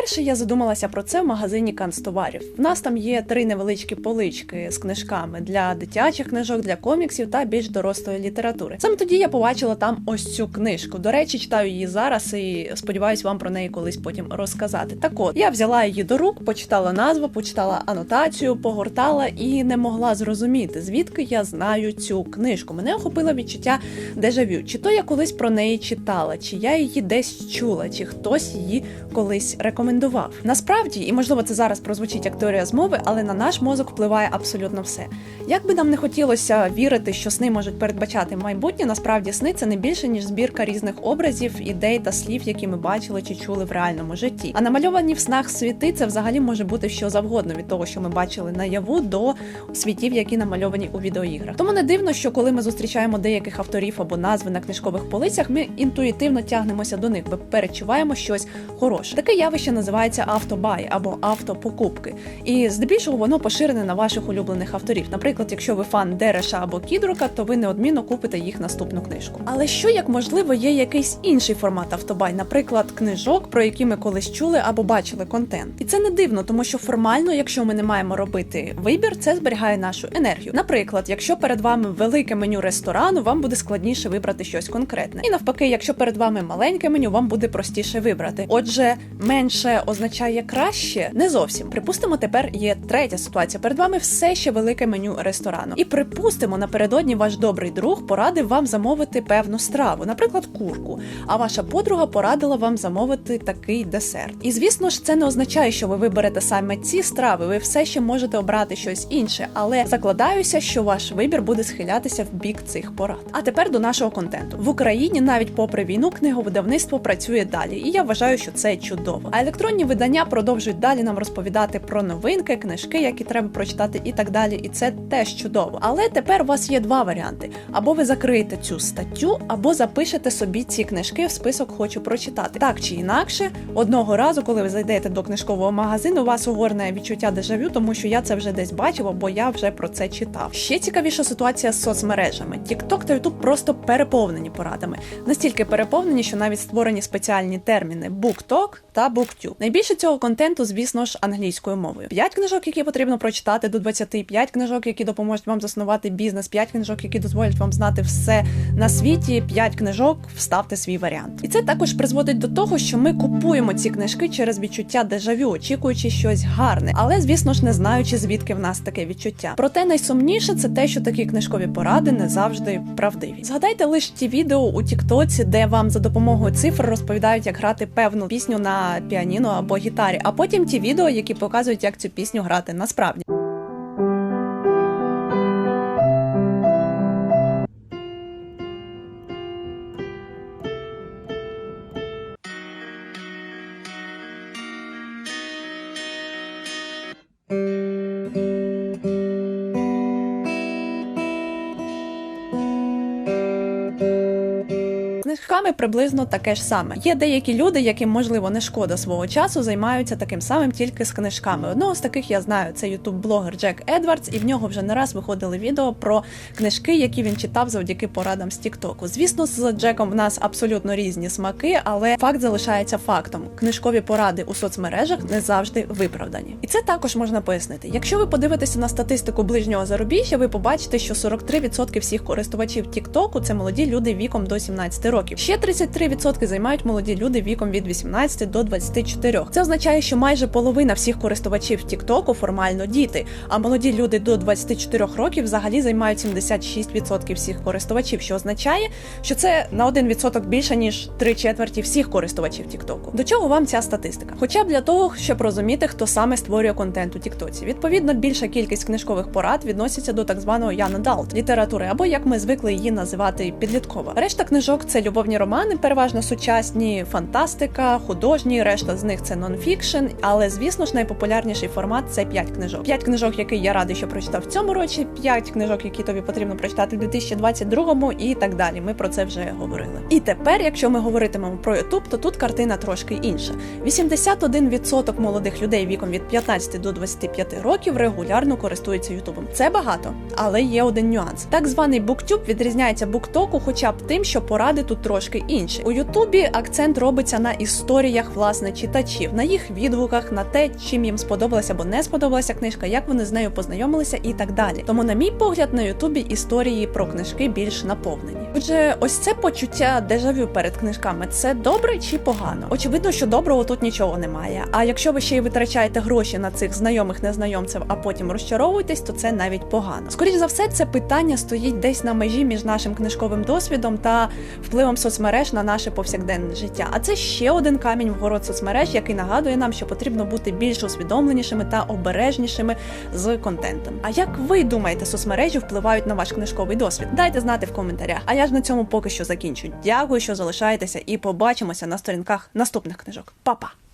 Вперше я задумалася про це в магазині канцтоварів. В нас там є три невеличкі полички з книжками для дитячих книжок, для коміксів та більш дорослої літератури. Саме тоді я побачила там ось цю книжку. До речі, читаю її зараз і сподіваюся вам про неї колись потім розказати. Так от я взяла її до рук, почитала назву, почитала анотацію, погортала і не могла зрозуміти, звідки я знаю цю книжку. Мене охопило відчуття дежавю. Чи то я колись про неї читала, чи я її десь чула, чи хтось її колись рекомендував. Насправді, і можливо це зараз прозвучить як теорія змови, але на наш мозок впливає абсолютно все. Як би нам не хотілося вірити, що сни можуть передбачати майбутнє, насправді сни це не більше ніж збірка різних образів, ідей та слів, які ми бачили чи чули в реальному житті. А намальовані в снах світи це взагалі може бути що завгодно від того, що ми бачили наяву, до світів, які намальовані у відеоіграх. Тому не дивно, що коли ми зустрічаємо деяких авторів або назви на книжкових полицях, ми інтуїтивно тягнемося до них, бо перечуваємо щось хороше. Таке явище називається автобай або автопокупки. І здебільшого воно поширене на ваших улюблених авторів. Наприклад, якщо ви фан Дереша або Кідрука, то ви неодмінно купите їх наступну книжку. Але що як можливо є якийсь інший формат автобай, наприклад, книжок, про які ми колись чули або бачили контент. І це не дивно, тому що формально, якщо ми не маємо робити вибір, це зберігає нашу енергію. Наприклад, якщо перед вами велике меню ресторану, вам буде складніше вибрати щось конкретне. І навпаки, якщо перед вами маленьке меню, вам буде простіше вибрати. Отже, менше означає краще не зовсім. Припустимо, тепер є третя ситуація. Перед вами все ще велике меню ресторану. І припустимо, напередодні ваш добрий друг порадив вам замовити певну страву, наприклад, курку. А ваша подруга порадила вам замовити такий десерт. І звісно ж, це не означає, що ви виберете саме ці страви. Ви все ще можете обрати щось інше, але закладаюся, що ваш вибір буде схилятися в бік цих порад. А тепер до нашого контенту в Україні, навіть попри війну, книговидавництво працює далі, і я вважаю, що це чудово. А електронні видання продовжують далі нам розповідати про новинки, книжки, які треба прочитати, і так далі. І це теж чудово. Але тепер у вас є два варіанти: або ви закриєте цю статтю, або запишете собі ці книжки в список хочу прочитати. Так чи інакше, одного разу, коли ви зайдете до книжкового магазину, у вас угорне відчуття дежавю, тому що я це вже десь бачив, бо я вже про це читав. Ще цікавіша ситуація з соцмережами. TikTok та YouTube просто переповнені порадами. Настільки переповнені, що навіть створені спеціальні терміни BookTok та BookTube. Найбільше цього контенту, звісно ж, англійською мовою. 5 книжок, які потрібно прочитати до 20, 5 книжок, які допоможуть вам заснувати бізнес, 5 книжок, які дозволять вам знати все на світі, 5 книжок, вставте свій варіант. І це також призводить до того, що ми купуємо ці книжки через відчуття дежавю, очікуючи щось гарне, але звісно ж не знаючи, звідки в нас таке відчуття. Проте найсумніше це те, що такі книжкові поради не завжди правдиві. Згадайте лише ті відео у Тіктоці, де вам за допомогою цифр розповідають, як грати певну пісню на піаніно або гітарі, а потім ті відео, які показують, як цю пісню грати насправді. З книжками приблизно таке ж саме. Є деякі люди, яким можливо не шкода свого часу, займаються таким самим тільки з книжками. Одного з таких я знаю, це ютуб-блогер Джек Едвардс, і в нього вже не раз виходили відео про книжки, які він читав завдяки порадам з Тіктоку. Звісно, з Джеком в нас абсолютно різні смаки, але факт залишається фактом. Книжкові поради у соцмережах не завжди виправдані. І це також можна пояснити. Якщо ви подивитеся на статистику ближнього зарубіжжя, ви побачите, що 43% всіх користувачів Тіктоку це молоді люди віком до 17 років. Ще 33% займають молоді люди віком від 18 до 24. Це означає, що майже половина всіх користувачів Тіктоку формально діти, а молоді люди до 24 років взагалі займають 76% всіх користувачів, що означає, що це на 1% більше ніж три четверті всіх користувачів Тіктоку. До чого вам ця статистика? Хоча б для того, щоб розуміти, хто саме створює контент у Тіктоці. Відповідно, більша кількість книжкових порад відноситься до так званого young adult літератури, або як ми звикли її називати підліткова. Решта книжок це любовні романи, переважно сучасні, фантастика, художні. Решта з них це нонфікшн. Але звісно ж найпопулярніший формат це 5 книжок. 5 книжок, які я радий, що прочитав в цьому році, 5 книжок, які тобі потрібно прочитати в 2022 і так далі. Ми про це вже говорили. І тепер, якщо ми говоритимемо про YouTube, то тут картина трошки інша. 81% молодих людей віком від 15 до 25 років регулярно користуються Ютубом. Це багато, але є один нюанс. Так званий BookTube відрізняється BookTok хоча б тим, що поради тут трошки інший. У Ютубі акцент робиться на історіях власне читачів, на їх відгуках, на те, чим їм сподобалася або не сподобалася книжка, як вони з нею познайомилися і так далі. Тому, на мій погляд, на Ютубі історії про книжки більш наповнені. Отже, ось це почуття дежавю перед книжками це добре чи погано? Очевидно, що доброго тут нічого немає. А якщо ви ще й витрачаєте гроші на цих знайомих незнайомців, а потім розчаровуєтесь, то це навіть погано. Скоріше за все, це питання стоїть десь на межі між нашим книжковим досвідом та впливом соцмереж на наше повсякденне життя. А це ще один камінь в город соцмереж, який нагадує нам, що потрібно бути більш усвідомленішими та обережнішими з контентом. А як ви думаєте, соцмережі впливають на ваш книжковий досвід? Дайте знати в коментарях. А я ж на цьому поки що закінчу. Дякую, що залишаєтеся, і побачимося на сторінках наступних книжок. Па-па!